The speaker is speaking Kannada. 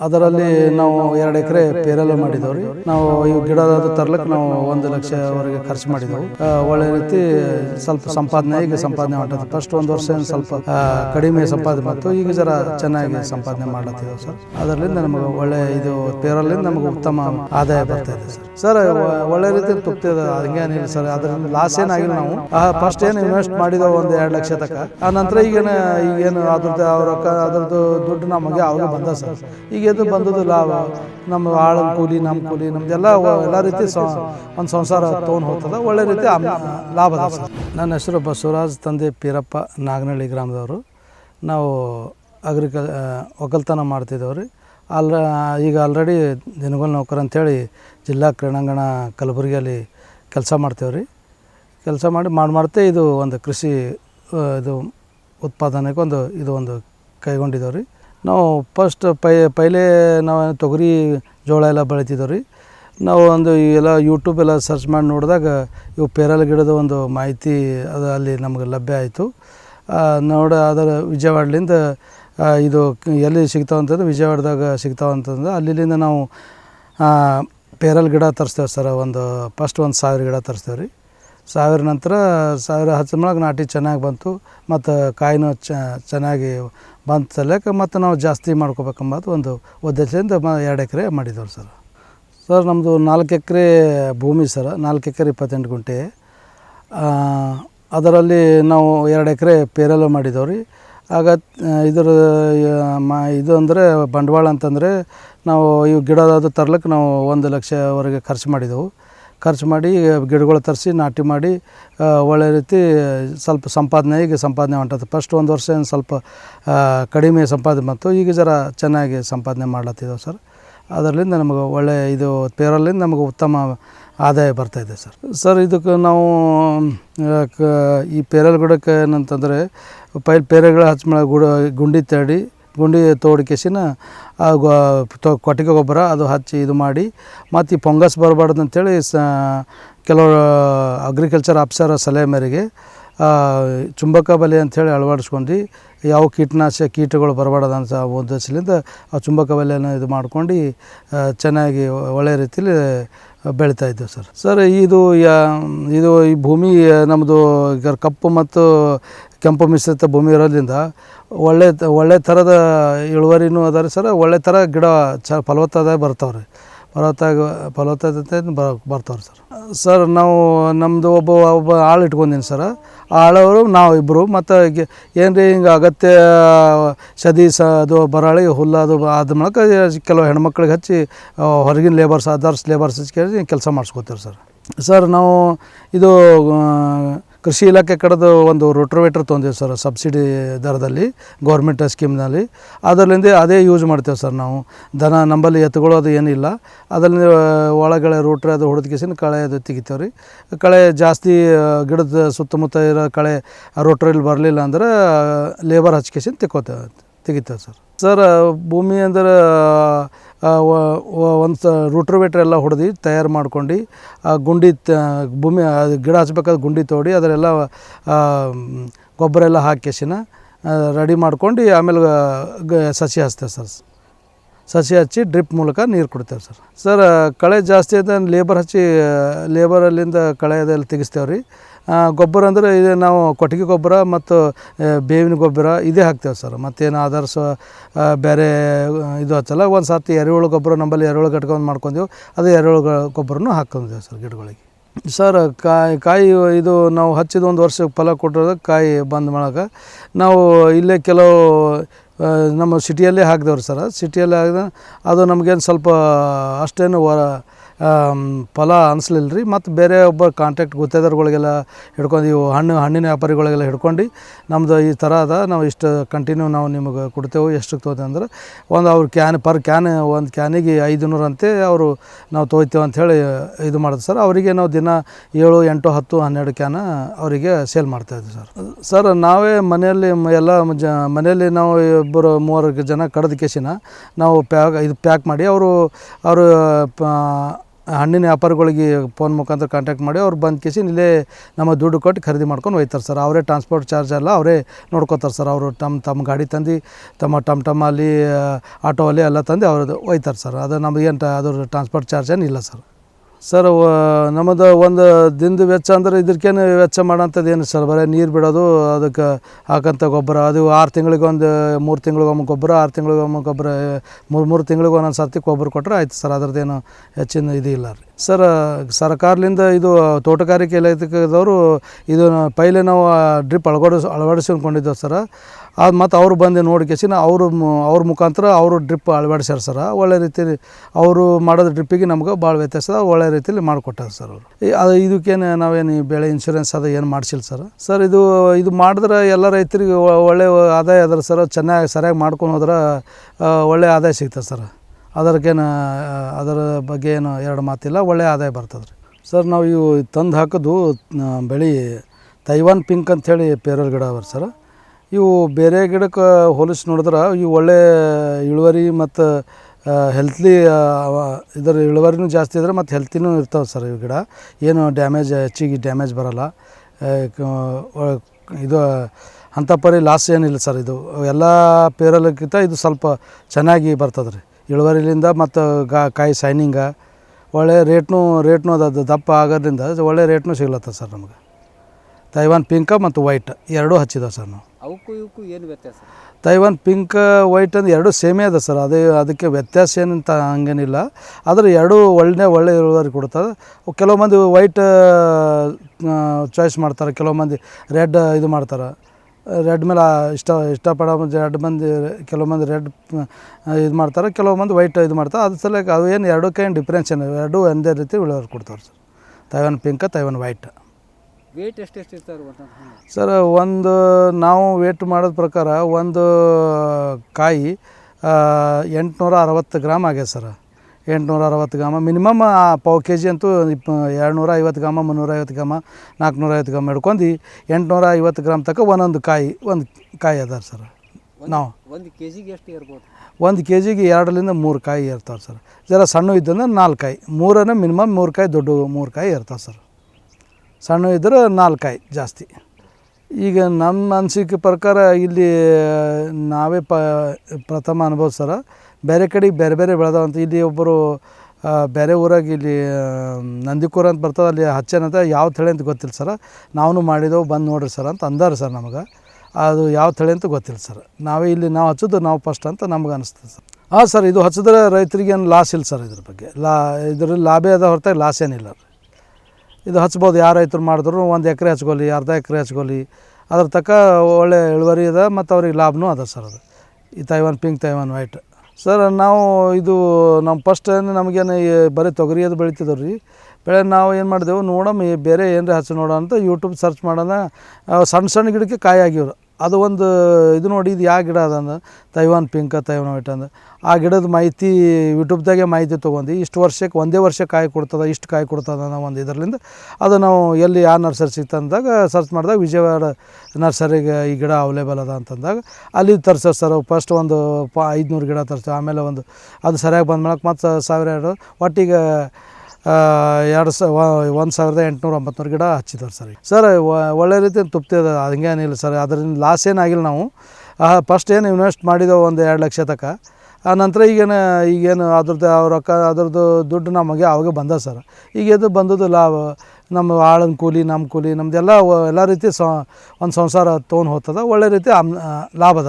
ಅದರಲ್ಲಿ ನಾವು ಎರಡು ಎಕರೆ ಪೇರಲ ರೀ ನಾವು ಇವು ಗಿಡ ತರ್ಲಿಕ್ಕೆ ನಾವು ಒಂದು ಲಕ್ಷವರೆಗೆ ಖರ್ಚು ಮಾಡಿದೆವು. ಒಳ್ಳೆ ರೀತಿ ಸ್ವಲ್ಪ ಸಂಪಾದನೆ, ಈಗ ಸಂಪಾದನೆ ಮಾಡ್ತದೆ ಫಸ್ಟ್ ಒಂದು ವರ್ಷ ಏನು ಸ್ವಲ್ಪ ಕಡಿಮೆ ಸಂಪಾದನೆ ಬಂತು ಈಗ ಜರ ಚೆನ್ನಾಗಿ ಸಂಪಾದನೆ ಮಾಡ್ಲತ್ತಿದ್ದೇವೆ ಸರ್. ಅದರಿಂದ ನಮಗೆ ಒಳ್ಳೆ ಇದು ಪೇರಲಿಂದ ನಮಗೆ ಉತ್ತಮ ಆದಾಯ ಬರ್ತಾ ಇದೆ ಸರ್. ಸರ್ ಒಳ್ಳೆ ರೀತಿ ತುಪ್ತಿದೆ ಹಂಗೇನಿಲ್ಲ ಸರ್. ಅದರಿಂದ ಲಾಸ್ ಏನಾಗಿಲ್ಲ ನಾವು. ಫಸ್ಟ್ ಏನು ಇನ್ವೆಸ್ಟ್ ಮಾಡಿದೆವು ಒಂದು ಎರಡು ಲಕ್ಷ ತಕ ಆ, ನಂತರ ಈಗೇನು ಈಗೇನು ಅದ್ರದ್ದು ಅವ್ರ ರೊಕ್ಕ ಅದ್ರದ್ದು ದುಡ್ಡು ನಮಗೆ ಅವಾಗ ಬಂದ ಸರ್. ಈಗ ಇದು ಬಂದದ್ದು ಲಾಭ. ನಮ್ಮ ಆಳ ಕೂಲಿ, ನಮ್ಮ ಕೂಲಿ ನಮ್ದೆಲ್ಲ ಎಲ್ಲ ರೀತಿ ಒಂದು ಸಂಸಾರ ತೊಗೊಂಡು ಹೋಗ್ತದೆ. ಒಳ್ಳೆ ರೀತಿ ಲಾಭ ನನ್ನ ಹೆಸರು ಬಸವರಾಜ್ ತಂದೆ ಪೀರಪ್ಪ ನಾಗನಹಳ್ಳಿ ಗ್ರಾಮದವರು. ನಾವು ಅಗ್ರಿಕಲ್ ಒಕ್ಕಲ್ತನ ಮಾಡ್ತಿದ್ದೇವೆ ರೀ. ಅಲ್ಲ ಈಗ ಆಲ್ರೆಡಿ ದಿನಗಳ ನೌಕರ ಅಂತೇಳಿ ಜಿಲ್ಲಾ ಕ್ರೀಡಾಂಗಣ ಕಲಬುರಗಿಯಲ್ಲಿ ಕೆಲಸ ಮಾಡ್ತೇವೆ ರೀ. ಕೆಲಸ ಮಾಡಿ ಮಾಡಿ ಮಾಡ್ತೇ ಇದು ಒಂದು ಕೃಷಿ ಇದು ಉತ್ಪಾದನೆಗೆ ಒಂದು ಇದು ಒಂದು ಕೈಗೊಂಡಿದ್ದೇವೆ ರೀ. ನಾವು ಫಸ್ಟ್ ಪೈ, ಪೈಲೆ ನಾವು ತೊಗರಿ ಜೋಳ ಎಲ್ಲ ಬೆಳಿತಿದ್ದೇವೆ ರೀ. ನಾವು ಒಂದು ಎಲ್ಲ ಯೂಟ್ಯೂಬ್ ಎಲ್ಲ ಸರ್ಚ್ ಮಾಡಿ ನೋಡಿದಾಗ ಇವು ಪೇರಲ್ ಗಿಡದ ಒಂದು ಮಾಹಿತಿ ಅದು ಅಲ್ಲಿ ನಮಗೆ ಲಭ್ಯ ಆಯಿತು. ನೋಡಿ ಅದರ ವಿಜಯವಾಡಲಿಂದ ಇದು ಎಲ್ಲಿ ಸಿಗ್ತಾವೆ ಅಂತಂದ್ರೆ ವಿಜಯವಾಡದಾಗ ಸಿಗ್ತಾವೆ ಅಂತಂದ್ರೆ ಅಲ್ಲಿಂದ ನಾವು ಪೇರಲ್ ಗಿಡ ತರಿಸ್ತೇವೆ ಸರ್, ಒಂದು ಫಸ್ಟ್ ಒಂದು ಸಾವಿರ ಗಿಡ ತರಿಸ್ತೇವೆ ರೀ. ಸಾವಿರ ನಂತರ ಸಾವಿರ ಹಚ್ಚಿದ್ಮೇಲೆ ನಾಟಿ ಚೆನ್ನಾಗಿ ಬಂತು. ಮತ್ತು ಕಾಯಿನೂ ಚೆನ್ನಾಗಿ ಬಂತು ಸಲಕ್ಕೆ ಮತ್ತು ನಾವು ಜಾಸ್ತಿ ಮಾಡ್ಕೋಬೇಕಂಬದು ಒಂದು ಉದ್ದೇಶದಿಂದ ಮ, ಎರಡು ಎಕರೆ ಮಾಡಿದ್ದೇವೆ ಸರ್. ಸರ್ ನಮ್ಮದು ನಾಲ್ಕು ಎಕರೆ ಭೂಮಿ ಸರ್, ನಾಲ್ಕು ಎಕರೆ ಇಪ್ಪತ್ತೆಂಟು ಗುಂಟೆ. ಅದರಲ್ಲಿ ನಾವು ಎರಡು ಎಕರೆ ಪೇರಲ ಮಾಡಿದ್ದೇವೆ ರೀ ಆಗ ಇದರ ಮ, ಇದು ಅಂದರೆ ಬಂಡವಾಳ ಅಂತಂದರೆ ನಾವು ಇವು ಗಿಡದ ಅದು ತರ್ಲಿಕ್ಕೆ ನಾವು ಒಂದು ಲಕ್ಷವರೆಗೆ ಖರ್ಚು ಮಾಡಿದೆವು. ಖರ್ಚು ಮಾಡಿ, ಗಿಡಗಳು ತರಿಸಿ, ನಾಟಿ ಮಾಡಿ ಒಳ್ಳೆ ರೀತಿ ಸ್ವಲ್ಪ ಸಂಪಾದನೆ ಈಗ ಸಂಪಾದನೆ ಹೊಂಟದ ಫಸ್ಟ್ ಒಂದು ವರ್ಷ ಏನು ಸ್ವಲ್ಪ ಕಡಿಮೆ ಸಂಪಾದನೆ ಬಂತು. ಈಗ ಜರ ಚೆನ್ನಾಗಿ ಸಂಪಾದನೆ ಮಾಡ್ಲತ್ತಿದ್ದೇವೆ ಸರ್. ಅದರಿಂದ ನಮಗೆ ಒಳ್ಳೆಯ ಇದು ಪೇರಲ್ಲಿಂದ ನಮಗೆ ಉತ್ತಮ ಆದಾಯ ಬರ್ತಾ ಇದೆ ಸರ್. ಸರ್ ಇದಕ್ಕೆ ನಾವು ಕ- ಈ ಪೇರಲ್ ಗಿಡಕ್ಕೆ ಏನಂತಂದರೆ, ಪೈಲ್ ಪೇರೆಗಳ ಹಚ್ಮೇಲೆ ಗುಡ, ಗುಂಡಿ ತಡಿ ಗುಂಡಿ ತೋಡ್ಕೇಸಿನ ಕೊಟ್ಟಿಗೆ ಗೊಬ್ಬರ ಅದು ಹಚ್ಚಿ ಇದು ಮಾಡಿ, ಮತ್ತು ಈ ಫಂಗಸ್ ಬರಬಾರ್ದು ಅಂತೇಳಿ ಸ ಕೆಲವು ಅಗ್ರಿಕಲ್ಚರ್ ಆಫೀಸರ್ ಸಲಹೆ ಮೇರೆಗೆ ಚುಂಬಕ ಬಲೆ ಅಂಥೇಳಿ ಅಳವಡಿಸ್ಕೊಂಡು ಯಾವ ಕೀಟನಾಶಕ ಕೀಟಗಳು ಬರಬಾರ್ದು ಅಂತ ಉದ್ದೇಶದಿಂದ ಆ ಚುಂಬಕ ಬಲೆಯನ್ನು ಇದು ಮಾಡ್ಕೊಂಡು ಚೆನ್ನಾಗಿ ಒಳ್ಳೆಯ ರೀತಿಲಿ ಬೆಳೀತಾ ಇದ್ದೇವೆ ಸರ್. ಸರ್, ಇದು ಯಾ, ಇದು ಈ ಭೂಮಿ ನಮ್ಮದು ಈಗ ಕಪ್ಪು ಮತ್ತು ಕೆಂಪು ಮಿಶ್ರಿತ ಭೂಮಿ ಇರೋದ್ರಿಂದ ಒಳ್ಳೆ ಒಳ್ಳೆ ಥರದ ಇಳುವರಿನೂ ಅದ ರೀ ಸರ್. ಒಳ್ಳೆ ಥರ ಗಿಡ ಚ, ಫಲವತ್ತಾದ ಬರ್ತಾವೆ ರೀ ಫಲವತ್ತಾಗ ಫಲವತ್ತತೆ ಬ ಬರ್ತಾವ್ರಿ ಸರ್. ಸರ್, ನಾವು ನಮ್ಮದು ಒಬ್ಬ ಒಬ್ಬ ಆಳು ಇಟ್ಕೊಂಡೀನಿ ಸರ್. ಆಳವರು ನಾವು ಇಬ್ಬರು ಮತ್ತು ಏನು ರೀ ಹಿಂಗೆ ಅಗತ್ಯ ಸದಿ ಸ ಅದು ಬರಾಳಿ ಹುಲ್ಲು ಅದು ಆದ ಮೂಲಕ ಕೆಲವು ಹೆಣ್ಮಕ್ಳಿಗೆ ಹಚ್ಚಿ ಹೊರಗಿನ ಲೇಬರ್ಸ್ ಅದರ್ಸ್ ಲೇಬರ್ಸ್ ಹಚ್ಚಿ ಕೆಲಸ ಮಾಡಿಸ್ಕೋತೀವಿ ಸರ್. ಸರ್, ನಾವು ಇದು ಕೃಷಿ ಇಲಾಖೆ ಕಡೆದು ಒಂದು ರೋಟ್ರೋವೇಟ್ರ್ ತೊಗೊಂಡಿವಿ ಸರ್ ಸಬ್ಸಿಡಿ ದರದಲ್ಲಿ ಗೌರ್ಮೆಂಟ್ ಸ್ಕೀಮ್ನಲ್ಲಿ. ಅದರಿಂದ ಅದೇ ಯೂಸ್ ಮಾಡ್ತೇವೆ ಸರ್ ನಾವು. ದನ ನಂಬಲ್ಲಿ ಎತ್ತುಗಳು ಅದು ಏನಿಲ್ಲ ಅದರಲ್ಲಿ ಒಳಗಡೆ ರೋಟ್ರಿ ಅದು ಹೊಡೆದ್ಕೇಸಿನ ಕಳೆ ಅದು ತೆಗಿತೇವೆ ರೀ. ಕಳೆ ಜಾಸ್ತಿ ಗಿಡದ ಸುತ್ತಮುತ್ತ ಇರೋ ಕಳೆ ರೋಟ್ರಲ್ಲಿ ಬರಲಿಲ್ಲ ಅಂದ್ರೆ ಲೇಬರ್ ಹಚ್ಕೇಸಿನ ತೆಕ್ಕೋತೇವೆ. ತೆಗಿತೇವೆ ಸರ್. ಸರ್ ಭೂಮಿ ಅಂದ್ರೆ ಒಂದು ರೂಟ್ರವೇಟ್ರ್ ಎಲ್ಲ ಹೊಡೆದು ತಯಾರು ಮಾಡ್ಕೊಂಡು, ಆ, ಗುಂಡಿ ಭೂಮಿ ಗಿಡ ಹಚ್ಬೇಕಾದ್ರೆ ಗುಂಡಿ ತೋಡಿ ಅದರೆಲ್ಲ ಗೊಬ್ಬರ ಎಲ್ಲ ಹಾಕಿಸಿನ ರೆಡಿ ಮಾಡ್ಕೊಂಡು ಆಮೇಲೆ ಸಸಿ ಹಚ್ತೇವೆ ಸರ್. ಸಸಿ ಹಚ್ಚಿ ಡ್ರಿಪ್ ಮೂಲಕ ನೀರು ಕೊಡ್ತೇವೆ ಸರ್. ಸರ್ ಕಳೆ ಜಾಸ್ತಿ ಅದ ಲೇಬರ್ ಹಚ್ಚಿ ಲೇಬರಲ್ಲಿಂದ ಕಳೆ ಅದೆಲ್ಲ ತೆಗಿಸ್ತೇವೆ ರೀ ಗೊಬ್ಬರ ಅಂದರೆ ಇದು ನಾವು ಕೊಟ್ಟಿಗೆ ಗೊಬ್ಬರ ಮತ್ತು ಬೇವಿನ ಗೊಬ್ಬರ ಇದೇ ಹಾಕ್ತೇವೆ ಸರ್. ಮತ್ತೇನು ಆದರ್ಶ ಬೇರೆ ಇದು ಹಚ್ಚಲ್ಲ. ಒಂದು ಸರ್ತಿ ಎರೆಹುಳು ಗೊಬ್ಬರ ನಮ್ಮಲ್ಲಿ ಎರೆಹುಳು ಕಟ್ಕೊಂಡು ಮಾಡ್ಕೊಂಡೇವು. ಅದು ಎರೆಹುಳು ಗೊಬ್ಬರನೂ ಹಾಕ್ಕೊಂಡಿದ್ದೇವೆ ಸರ್ ಗಿಡಗಳಿಗೆ. ಸರ್, ಕಾಯಿ ಕಾಯಿ ಇದು ನಾವು ಹಚ್ಚಿದ ಒಂದು ವರ್ಷ ಫಲ ಕೊಟ್ಟಿರೋದು ಕಾಯಿ ಬಂದ ಮಾಡೋಕೆ ನಾವು ಇಲ್ಲೇ ಕೆಲವು ನಮ್ಮ ಸಿಟಿಯಲ್ಲೇ ಹಾಕಿದವ್ರು ಸರ್. ಸಿಟಿಯಲ್ಲಿ ಹಾಕಿದ, ಅದು ನಮಗೇನು ಸ್ವಲ್ಪ ಅಷ್ಟೇನು ವ ಫಲ ಅನಿಸ್ಲಿಲ್ಲ ರೀ ಮತ್ತು ಬೇರೆ ಒಬ್ಬ ಕಾಂಟ್ಯಾಕ್ಟ್ ಗುತ್ತೇದಾರ್ಗಳಿಗೆಲ್ಲ ಹಿಡ್ಕೊಂಡು, ಇವು ಹಣ್ಣು, ಹಣ್ಣಿನ ವ್ಯಾಪಾರಿಗಳಿಗೆಲ್ಲ ಹಿಡ್ಕೊಂಡು ನಮ್ಮದು ಈ ಥರ ಅದ. ನಾವು ಇಷ್ಟು ಕಂಟಿನ್ಯೂ ನಾವು ನಿಮಗೆ ಕೊಡ್ತೇವೆ. ಎಷ್ಟಕ್ಕೆ ತೋತೆ ಅಂದ್ರೆ ಒಂದು ಅವ್ರ ಕ್ಯಾನ್ ಪರ್ ಕ್ಯಾನ್ ಒಂದು ಕ್ಯಾನಿಗೆ ಐದುನೂರು ಅಂತೆ ಅವರು ನಾವು ತೊಗೋತೇವೆ ಅಂಥೇಳಿ ಇದು ಮಾಡೋದು ಸರ್. ಅವರಿಗೆ ನಾವು ದಿನ ಏಳು, ಎಂಟು, ಹತ್ತು, ಹನ್ನೆರಡು ಕ್ಯಾನ ಅವರಿಗೆ ಸೇಲ್ ಮಾಡ್ತಾಯಿದ್ವಿ ಸರ್. ಸರ್, ನಾವೇ ಮನೆಯಲ್ಲಿ ಎಲ್ಲ ಜ, ಮನೆಯಲ್ಲಿ ನಾವು ಇಬ್ಬರು ಮೂವರು ಜನ ಕಡ್ದ ಕೇಸಿನ ನಾವು ಪ್ಯಾಕ್, ಇದು ಪ್ಯಾಕ್ ಮಾಡಿ ಅವರು ಅವರು ಹಣ್ಣಿನ ವ್ಯಾಪಾರಿಗಳಿಗೆ ಫೋನ್ ಮುಖಾಂತರ ಕಾಂಟ್ಯಾಕ್ಟ್ ಮಾಡಿ ಅವ್ರು ಬಂದು ಕೇಸಿ ಇಲ್ಲೇ ನಮ್ಮ ದುಡ್ಡು ಕೊಟ್ಟು ಖರೀದಿ ಮಾಡ್ಕೊಂಡು ಒಯ್ತಾರೆ ಸರ್. ಅವರೇ ಟ್ರಾನ್ಸ್ಪೋರ್ಟ್ ಚಾರ್ಜ್ ಎಲ್ಲ ಅವರೇ ನೋಡ್ಕೋತಾರೆ ಸರ್. ಅವರು ತಮ್ಮ ತಮ್ಮ ಗಾಡಿ ತಂದು, ತಮ್ಮ ಟಮ್ ಟಮ್ ಅಲ್ಲಿ ಆಟೋ ಅಲ್ಲಿ ಎಲ್ಲ ತಂದು ಅವ್ರದ್ದು ಒಯ್ತಾರೆ ಸರ್. ಅದು ಏನು ಅದ್ರ ಟ್ರಾನ್ಸ್ಪೋರ್ಟ್ ಚಾರ್ಜ್ ಏನಿಲ್ಲ ಸರ್. ಸರ್ ನಮ್ಮದು ಒಂದು ದಿನದ ವೆಚ್ಚ ಅಂದ್ರೆ ಇದಕ್ಕೇನು ವೆಚ್ಚ ಮಾಡೋಂಥದ್ದು ಏನು ಸರ್? ಬರೀ ನೀರು ಬಿಡೋದು, ಅದಕ್ಕೆ ಹಾಕಂಥ ಗೊಬ್ಬರ. ಅದು ಆರು ತಿಂಗಳಿಗೆ ಒಂದು, ಮೂರು ತಿಂಗಳಿಗೊಮ್ಮೆ ಗೊಬ್ಬರ, ಆರು ತಿಂಗಳಿಗೊಮ್ಮೆ ಗೊಬ್ಬರ, ಮೂರು ಮೂರು ತಿಂಗಳಿಗೆ ಒಂದೊಂದು ಸರ್ತಿ ಗೊಬ್ಬರ ಕೊಟ್ಟರೆ ಆಯ್ತು ಸರ್. ಅದ್ರದ್ದೇನು ಹೆಚ್ಚಿನ ಇದು ಇಲ್ಲ ರೀ. ಸರ್ ಸರ್ಕಾರದಿಂದ ಇದು ತೋಟಗಾರಿಕೆ ಇಲಾಖೆದವರು ಇದು ಪೈಲೆ ನಾವು ಡ್ರಿಪ್ ಅಳವಡಿಸ್ ಅಳವಡಿಸ್ಕೊಂಡಿದ್ದೇವೆ ಸರ್ ಅದು ಮತ್ತು ಅವರು ಬಂದು ನೋಡಿ ಕೇಸಿನ ಅವರು ಅವ್ರ ಮುಖಾಂತರ ಅವರು ಡ್ರಿಪ್ ಅಳವಡಿಸ್ಯಾರ ಸರ್, ಒಳ್ಳೆ ರೀತಿಯಲ್ಲಿ ಅವರು ಮಾಡೋದು ಡ್ರಿಪ್ಪಿಗೆ ನಮ್ಗೆ ಭಾಳ ವ್ಯತ್ಯಾಸ. ಒಳ್ಳೆ ರೀತಿಯಲ್ಲಿ ಮಾಡಿಕೊಟ್ಟಾರೆ ಸರ್ ಅವರು ಅದು ಇದಕ್ಕೇನು ನಾವೇನು ಈ ಬೆಳೆ ಇನ್ಶೂರೆನ್ಸ್ ಅದು ಏನು ಮಾಡಿಸಿಲ್ಲ ಸರ್ ಸರ್, ಇದು ಇದು ಮಾಡಿದ್ರೆ ಎಲ್ಲ ರೈತರಿಗೆ ಒಳ್ಳೆ ಆದಾಯ ಅದರ ಸರ್, ಚೆನ್ನಾಗಿ, ಸರಿಯಾಗಿ ಮಾಡ್ಕೊಂಡು ಹೋದ್ರೆ ಒಳ್ಳೆ ಆದಾಯ ಸಿಗ್ತದೆ ಸರ್ ಅದಕ್ಕೇನು ಅದರ ಬಗ್ಗೆ ಏನು ಎರಡು ಮಾತಿಲ್ಲ ಒಳ್ಳೆಯ ಆದಾಯ ಬರ್ತದೆ ರೀ ಸರ್, ನಾವು ಇವು ತಂದು ಹಾಕೋದು ಬೆಳಿ ತೈವಾನ್ ಪಿಂಕ್ ಅಂಥೇಳಿ ಪೇರಲ್ ಗಿಡ ಅವ ಸರ್. ಇವು ಬೇರೆ ಗಿಡಕ್ಕೆ ಹೋಲಿಸಿ ನೋಡಿದ್ರೆ ಇವು ಒಳ್ಳೆ ಇಳುವರಿ ಮತ್ತು ಹೆಲ್ತ್ಲಿ ಇದರ ಇಳುವರಿನೂ ಜಾಸ್ತಿ ಇದ್ರೆ ಮತ್ತು ಹೆಲ್ತಿನೂ ಇರ್ತಾವೆ ಸರ್ ಇವು ಗಿಡ. ಏನು ಡ್ಯಾಮೇಜ್ ಹೆಚ್ಚಿಗೆ ಡ್ಯಾಮೇಜ್ ಬರೋಲ್ಲ. ಇದು ಅಂಥ ಪರಿ ಲಾಸ್ ಏನಿಲ್ಲ ಸರ್ ಇದು. ಎಲ್ಲ ಪೇರಲಕ್ಕಿಂತ ಇದು ಸ್ವಲ್ಪ ಚೆನ್ನಾಗಿ ಬರ್ತದೆ ರೀ ಇಳುವರಿಲಿಂದ ಮತ್ತು ಗಾ ಕಾಯಿ ಸೈನಿಂಗ ಒಳ್ಳೆಯ ರೇಟ್ನೂ ರೇಟ್ನು ಅದು ದಪ್ಪ ಆಗೋದ್ರಿಂದ ಒಳ್ಳೆ ರೇಟ್ನು ಸಿಗ್ಲತ್ತದ ಸರ್ ನಮಗೆ. ತೈವಾನ್ ಪಿಂಕ ಮತ್ತು ವೈಟ್ ಎರಡೂ ಹಚ್ಚಿದಾವೆ ಸರ್ ನಾವು. ಅವಕ್ಕೂ ಇವಕ್ಕೂ ಏನು ವ್ಯತ್ಯಾಸ? ತೈವಾನ್ ಪಿಂಕ್ ವೈಟ್ ಅಂದ್ರೆ ಎರಡು ಸೇಮೇ ಅದ ಸರ್. ಅದೇ ಅದಕ್ಕೆ ವ್ಯತ್ಯಾಸ ಏನಂತ ಹಂಗೇನಿಲ್ಲ. ಆದರೆ ಎರಡೂ ಒಳ್ಳೆ ಒಳ್ಳೆ ಇಳುವರಿ ಕೊಡ್ತದೆ. ಕೆಲವು ಮಂದಿ ವೈಟ್ ಚಾಯ್ಸ್ ಮಾಡ್ತಾರೆ. ಕೆಲವು ಮಂದಿ ರೆಡ್ ಇದು ಮಾಡ್ತಾರೆ. ರೆಡ್ ಮೇಲೆ ಇಷ್ಟ ಇಷ್ಟಪಡೋ ರೆಡ್ ಮಂದಿ ಕೆಲವು ಮಂದಿ ರೆಡ್ ಇದು ಮಾಡ್ತಾರೆ ಕೆಲವು ಮಂದಿ ವೈಟ್ ಇದು ಮಾಡ್ತಾರೆ. ಅದ್ರ ಸಲುವಾಗಿ ಅದು ಏನು ಎರಡಕ್ಕೆ ಏನು ಡಿಫ್ರೆನ್ಸ್ ಏನು ಎರಡೂ ಒಂದೇ ರೀತಿ ಇಳುವರಿ ಕೊಡ್ತಾರೆ sir. Taiwan pink Taiwan white weight ಎಷ್ಟೆಷ್ಟು ಇರ್ತಾರೆ ಸರ್ ಒಂದು ನಾವು ವೇಟ್ ಮಾಡೋದ ಪ್ರಕಾರ ಒಂದು ಕಾಯಿ ಎಂಟುನೂರ ಅರವತ್ತು ಗ್ರಾಮ್ ಆಗ್ಯದ ಸರ್. ಎಂಟುನೂರ ಅರವತ್ತು ಗ್ರಾಮ. ಮಿನಿಮಮ್ ಪಾವು ಕೆ ಜಿ ಅಂತೂ ಇಪ್ಪ ಎರಡುನೂರ ಐವತ್ತು ಗ್ರಾಮ ಮುನ್ನೂರ ಐವತ್ತು ಗ್ರಾಮ ನಾಲ್ಕುನೂರ ಐವತ್ತು ಗ್ರಾಮ್ ಹಿಡ್ಕೊಂಡು ಎಂಟುನೂರ ಐವತ್ತು ಗ್ರಾಮ್ ತಕ್ಕ ಒಂದೊಂದು ಕಾಯಿ ಒಂದು ಕಾಯಿ ಅದಾರ ಸರ್. ನಾವು ಒಂದು ಕೆ ಜಿಗೆ ಎಷ್ಟು ಇರ್ಬೋದು ಒಂದು ಕೆ ಜಿಗೆ ಎರಡರಿಂದ ಮೂರು ಕಾಯಿ ಇರ್ತಾವೆ ಸರ್. ಜರ ಸಣ್ಣ ಇದ್ದಂದ್ರೆ ನಾಲ್ಕು ಕಾಯಿ ಮೂರನ್ನು ಮಿನಿಮಮ್ ಮೂರು ಕಾಯಿ ದೊಡ್ಡ ಮೂರು ಕಾಯಿ ಇರ್ತಾವೆ ಸರ್. ಸಣ್ಣ ಇದ್ದರೆ ನಾಲ್ಕು ಕಾಯಿ ಜಾಸ್ತಿ. ಈಗ ನಮ್ಮ ಅನಿಸಿಕೆ ಪ್ರಕಾರ ಇಲ್ಲಿ ನಾವೇ ಪ ಪ್ರಥಮ ಅನುಭವ ಸರ. ಬೇರೆ ಕಡೆಗೆ ಬೇರೆ ಬೇರೆ ಬೆಳೆದಾವಂತ ಇಲ್ಲಿ ಒಬ್ಬರು ಬೇರೆ ಊರಾಗ ಇಲ್ಲಿ ನಂದಿಕೂರ ಅಂತ ಬರ್ತದೆ, ಅಲ್ಲಿ ಹಚ್ಚೇನಂತ ಯಾವ ತಳಿ ಅಂತ ಗೊತ್ತಿಲ್ಲ ಸರ್. ನಾವು ಮಾಡಿದೆವು, ಬಂದು ನೋಡ್ರಿ ಸರ್ ಅಂತ ಅಂದಾರ ಸರ್ ನಮಗೆ. ಅದು ಯಾವ ತಳಿ ಅಂತ ಗೊತ್ತಿಲ್ಲ ಸರ್. ನಾವೇ ಇಲ್ಲಿ ನಾವು ಹಚ್ಚೋದು ನಾವು ಫಸ್ಟ್ ಅಂತ ನಮ್ಗೆ ಅನಿಸ್ತದೆ ಸರ್. ಹಾಂ ಸರ್, ಇದು ಹಚ್ಚಿದ್ರೆ ರೈತರಿಗೆ ಏನು ಲಾಸ್ ಇಲ್ಲ ಸರ್ ಇದ್ರ ಬಗ್ಗೆ. ಲಾ, ಇದ್ರಲ್ಲಿ ಲಾಭ ಅದ ಹೊರತಾಗಿ ಲಾಸ್ ಏನಿಲ್ಲ ಇದು ಹಚ್ಬೋದು, ಯಾರು ರೈತರು ಮಾಡಿದ್ರು, ಒಂದು ಎಕರೆ ಹಚ್ಕೊಲಿ ಅರ್ಧ ಎಕರೆ ಹಚ್ಕೊಲಿ ಅದ್ರ ತಕ್ಕ ಒಳ್ಳೆ ಇಳುವರಿ ಅದ ಮತ್ತು ಅವ್ರಿಗೆ ಲಾಭನೂ ಅದ ಸರ್ ಅದು. ಈ Taiwan pink Taiwan white sir, ನಾವು ಇದು ನಮ್ಮ ಫಸ್ಟ್ ನಮಗೇನು ಬರೀ ತೊಗರಿ ಅದು ಬೆಳಿತಿದ್ದವು ರೀ. ಬೆಳೆ ನಾವು ಏನು ಮಾಡಿದೆವು ನೋಡಮ್ಮ ಬೇರೆ ಏನರ ಹಚ್ಚಿ ನೋಡೋ ಅಂತ ಯೂಟ್ಯೂಬ್ ಸರ್ಚ್ ಮಾಡೋಣ. ಸಣ್ಣ ಸಣ್ಣ ಗಿಡಕ್ಕೆ ಕಾಯಿ ಆಗಿವ್ರು ಅದು ಒಂದು ಇದು ನೋಡಿ, ಇದು ಯಾವ ಗಿಡ ಅದಂದು ತೈವಾನ್ ಪಿಂಕ, ತೈವಾನ್ ವೈಟ್ ಅಂದ. ಆ ಗಿಡದ ಮಾಹಿತಿ ಯೂಟ್ಯೂಬ್ದಾಗೆ ಮಾಹಿತಿ ತೊಗೊಂಡು ಇಷ್ಟು ವರ್ಷಕ್ಕೆ, ಒಂದೇ ವರ್ಷ ಕಾಯಿ ಕೊಡ್ತದೆ, ಇಷ್ಟು ಕಾಯಿ ಕೊಡ್ತದ ಅನ್ನೋ ಒಂದು ಇದರಿಂದ ಅದು ನಾವು ಎಲ್ಲಿ ಯಾವ ನರ್ಸರಿ ಸಿಗ್ತಂದಾಗ ಸರ್ಚ್ ಮಾಡಿದಾಗ ವಿಜಯವಾಡ ನರ್ಸರಿಗೆ ಈ ಗಿಡ ಅವೈಲೇಬಲ್ ಅದ ಅಂತಂದಾಗ ಅಲ್ಲಿ ತರ್ಸೋ ಸರ್ ಫಸ್ಟ್ ಒಂದು ಪ ಐದುನೂರು ಗಿಡ ತರ್ಸೋ ಆಮೇಲೆ ಒಂದು ಅದು ಸರಿಯಾಗಿ ಬಂದ ಮೇಲೆ ಮತ್ತು ಸಾವಿರ ಎರಡು. ಒಟ್ಟಿಗೆ ಎರಡು ಸ ಒಂದು ಸಾವಿರದ ಎಂಟುನೂರ ಒಂಬತ್ತುನೂರು ಗಿಡ ಹಚ್ಚಿದ್ದಾರೆ ಸರ್ ಸರ್ ಒಳ್ಳೆ ರೀತಿ ತುಪ್ತಿದೆ ಹಂಗೇನಿಲ್ಲ ಸರ್. ಅದರಿಂದ ಲಾಸ್ ಏನಾಗಿಲ್ಲ ನಾವು. ಫಸ್ಟ್ ಏನು ಇನ್ವೆಸ್ಟ್ ಮಾಡಿದೆವು ಒಂದು ಎರಡು ಲಕ್ಷ ತನಕ ಆ, ನಂತರ ಈಗೇನು ಈಗೇನು ಅದ್ರದ್ದು ರೊಕ್ಕ ಅದ್ರದ್ದು ದುಡ್ಡು ನಮಗೆ ಅವಾಗ ಬಂದ ಸರ್. ಈಗ ಇದು ಬಂದದ್ದು ಲಾಭ. ನಮ್ಮ ಆಳನ ಕೂಲಿ ನಮ್ಮ ಕೂಲಿ ನಮ್ಮದೆಲ್ಲ ಎಲ್ಲ ರೀತಿ ಸ ಒಂದು ಸಂಸಾರ ತೊಗೊಂಡು ಹೋಗ್ತದೆ. ಒಳ್ಳೆ ರೀತಿ ಲಾಭ ಅದ.